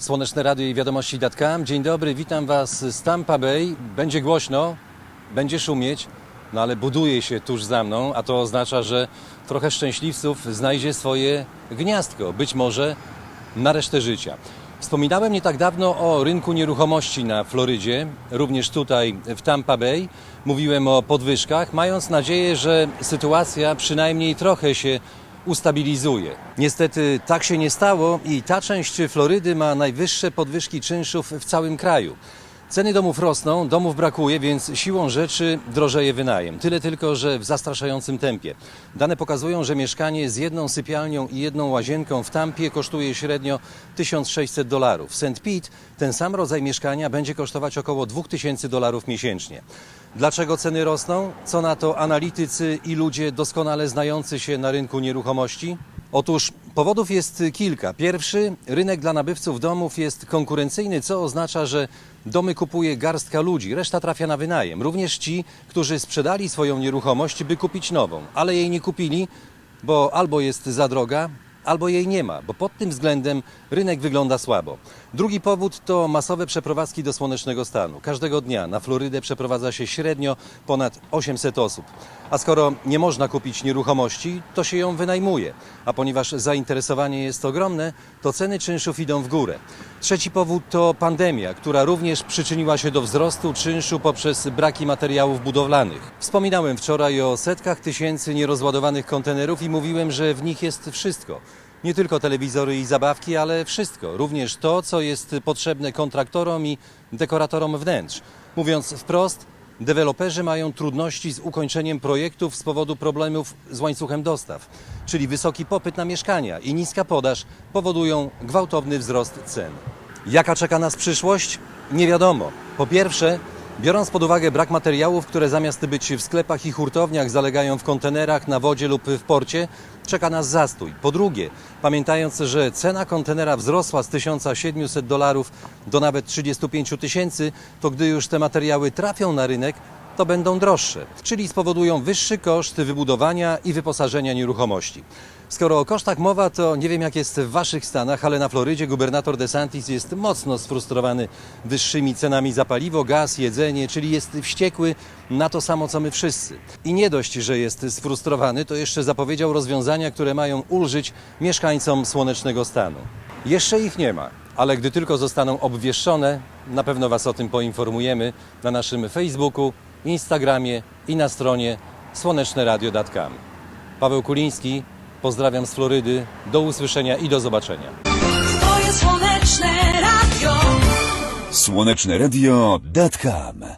Słoneczne Radio i Wiadomości Datkam. Dzień dobry, witam Was z Tampa Bay. Będzie głośno, będzie szumieć, no ale buduje się tuż za mną, a to oznacza, że trochę szczęśliwców znajdzie swoje gniazdko, być może na resztę życia. Wspominałem nie tak dawno o rynku nieruchomości na Florydzie, również tutaj w Tampa Bay. Mówiłem o podwyżkach, mając nadzieję, że sytuacja przynajmniej trochę się ustabilizuje. Niestety tak się nie stało i ta część Florydy ma najwyższe podwyżki czynszów w całym kraju. Ceny domów rosną, domów brakuje, więc siłą rzeczy drożeje wynajem. Tyle tylko, że w zastraszającym tempie. Dane pokazują, że mieszkanie z jedną sypialnią i jedną łazienką w Tampie kosztuje średnio 1600 dolarów. W St. Pete ten sam rodzaj mieszkania będzie kosztować około 2000 dolarów miesięcznie. Dlaczego ceny rosną? Co na to analitycy i ludzie doskonale znający się na rynku nieruchomości? Otóż powodów jest kilka. Pierwszy, rynek dla nabywców domów jest konkurencyjny, co oznacza, że domy kupuje garstka ludzi, reszta trafia na wynajem. Również ci, którzy sprzedali swoją nieruchomość, by kupić nową, ale jej nie kupili, bo albo jest za droga, albo jej nie ma, bo pod tym względem rynek wygląda słabo. Drugi powód to masowe przeprowadzki do słonecznego stanu. Każdego dnia na Florydę przeprowadza się średnio ponad 800 osób. A skoro nie można kupić nieruchomości, to się ją wynajmuje. A ponieważ zainteresowanie jest ogromne, to ceny czynszów idą w górę. Trzeci powód to pandemia, która również przyczyniła się do wzrostu czynszu poprzez braki materiałów budowlanych. Wspominałem wczoraj o setkach tysięcy nierozładowanych kontenerów i mówiłem, że w nich jest wszystko. Nie tylko telewizory i zabawki, ale wszystko. Również to, co jest potrzebne kontraktorom i dekoratorom wnętrz. Mówiąc wprost, deweloperzy mają trudności z ukończeniem projektów z powodu problemów z łańcuchem dostaw. Czyli wysoki popyt na mieszkania i niska podaż powodują gwałtowny wzrost cen. Jaka czeka nas przyszłość? Nie wiadomo. Po pierwsze, biorąc pod uwagę brak materiałów, które zamiast być w sklepach i hurtowniach zalegają w kontenerach, na wodzie lub w porcie, czeka nas zastój. Po drugie, pamiętając, że cena kontenera wzrosła z 1700 dolarów do nawet 35 tysięcy, to gdy już te materiały trafią na rynek, to będą droższe, czyli spowodują wyższy koszt wybudowania i wyposażenia nieruchomości. Skoro o kosztach mowa, to nie wiem jak jest w Waszych stanach, ale na Florydzie gubernator DeSantis jest mocno sfrustrowany wyższymi cenami za paliwo, gaz, jedzenie, czyli jest wściekły na to samo co my wszyscy. I nie dość, że jest sfrustrowany, to jeszcze zapowiedział rozwiązania, które mają ulżyć mieszkańcom słonecznego stanu. Jeszcze ich nie ma, ale gdy tylko zostaną obwieszczone, na pewno Was o tym poinformujemy na naszym Facebooku, Instagramie i na stronie słoneczneradio.com. Paweł Kuliński, pozdrawiam z Florydy, do usłyszenia i do zobaczenia. To jest słoneczne radio. Słoneczne Radio.com